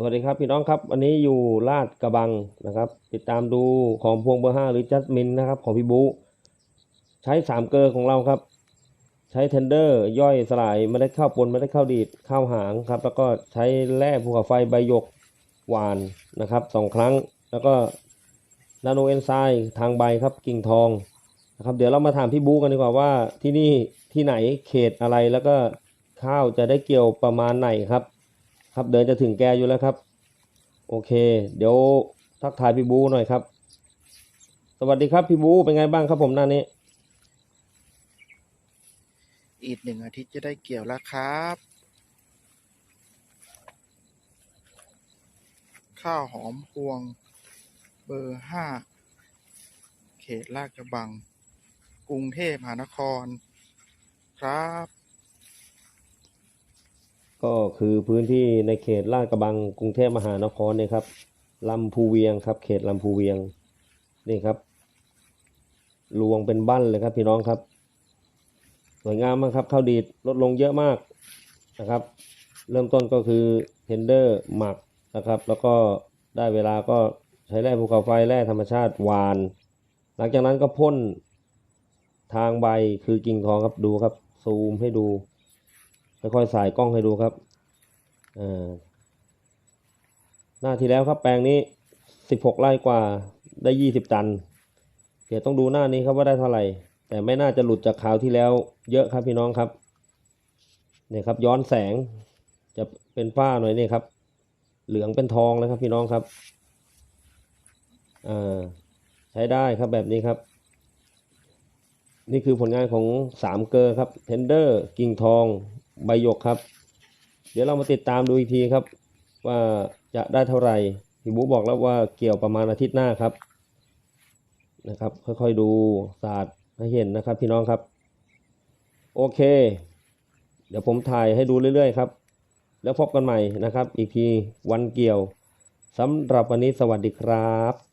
สวัสดีครับพี่น้องครับวันนี้อยู่ลาดกระบังนะครับ ติดตามดูของพวงเบอร์ห้าหรือจัสมินนะครับของพี่บูใช้สามเกลอของเราครับ ใช้เทนเดอร์ย่อยสลายไม่ได้เข้าวปนไม่ได้เข้าวดีดข้าวหางครับ แล้วก็ใช้แร่ภูเขาไฟใบหยกหวานนะครับสองครั้ง แล้วก็นาโนเอนไซม์ทางใบครับกิ่งทองนะครับเดี๋ยวเรามาถามพี่บูกันดีกว่าว่าที่นี่ที่ไหนเขตอะไรแล้วก็ข้าวจะได้เกี่ยวประมาณไหนครับ ครับเดินจะถึงแกอยู่แล้วครับ โอเค เดี๋ยวทักทายพี่บูหน่อยครับ สวัสดีครับพี่บูเป็นไงบ้างครับผมหน้านี้ อีกหนึ่งอาทิตย์จะได้เกี่ยวแล้วครับ ข้าวหอมพวง เบอร์ห้าเขตลาดกระบัง กรุงเทพมหานคร ครับ ก็คือพื้นที่ในเขตลาดกระบังกรุงเทพมหานครเนี่ยครับลำพูเวียงครับ เขตลำพูเวียงนี่ครับรวงเป็นบ้านเลยครับพี่น้องครับ สวยงามมากครับข้าวดีดลดลงเยอะมากนะครับ เริ่มต้นก็คือเทนเดอร์หมักนะครับ แล้วก็ได้เวลาก็ใช้แร่ภูเขาไฟแร่ธรรมชาติหวาน หลังจากนั้นก็พ่นทางใบคือกิ่งทองครับดูครับ ซูมให้ดู ค่อยๆสายกล้องให้ดูครับอ่าหน้าที่แล้วครับแปลงนี้สิบหกไร่กว่าได้ยี่สิบตัน เดี๋ยวต้องดูหน้านี้ครับว่าได้เท่าไหร่ แต่ไม่น่าจะหลุดจากคราวที่แล้ว เยอะครับพี่น้องครับเนี่ยครับย้อนแสงจะเป็นฝ้าหน่อยนี่ครับ เหลืองเป็นทองแล้วครับ พี่น้องครับอ่าใช้ได้ครับแบบนี้ครับ นี่คือผลงานของสามเกอร์ครับเทนเดอร์กิ่งทอง ใบหยกครับ เดี๋ยวเรามาติดตามดูอีกทีครับ ว่าจะได้เท่าไหร่พี่บุ๊บอกแล้วว่าเกี่ยวประมาณอาทิตย์หน้าครับนะครับ ค่อยๆดูศาสตร์ให้เห็นนะครับ พี่น้องครับ โอเค เดี๋ยวผมถ่ายให้ดูเรื่อยๆครับ แล้วพบกันใหม่นะครับ อีกทีวันเกี่ยวสำหรับวันนี้สวัสดีครับ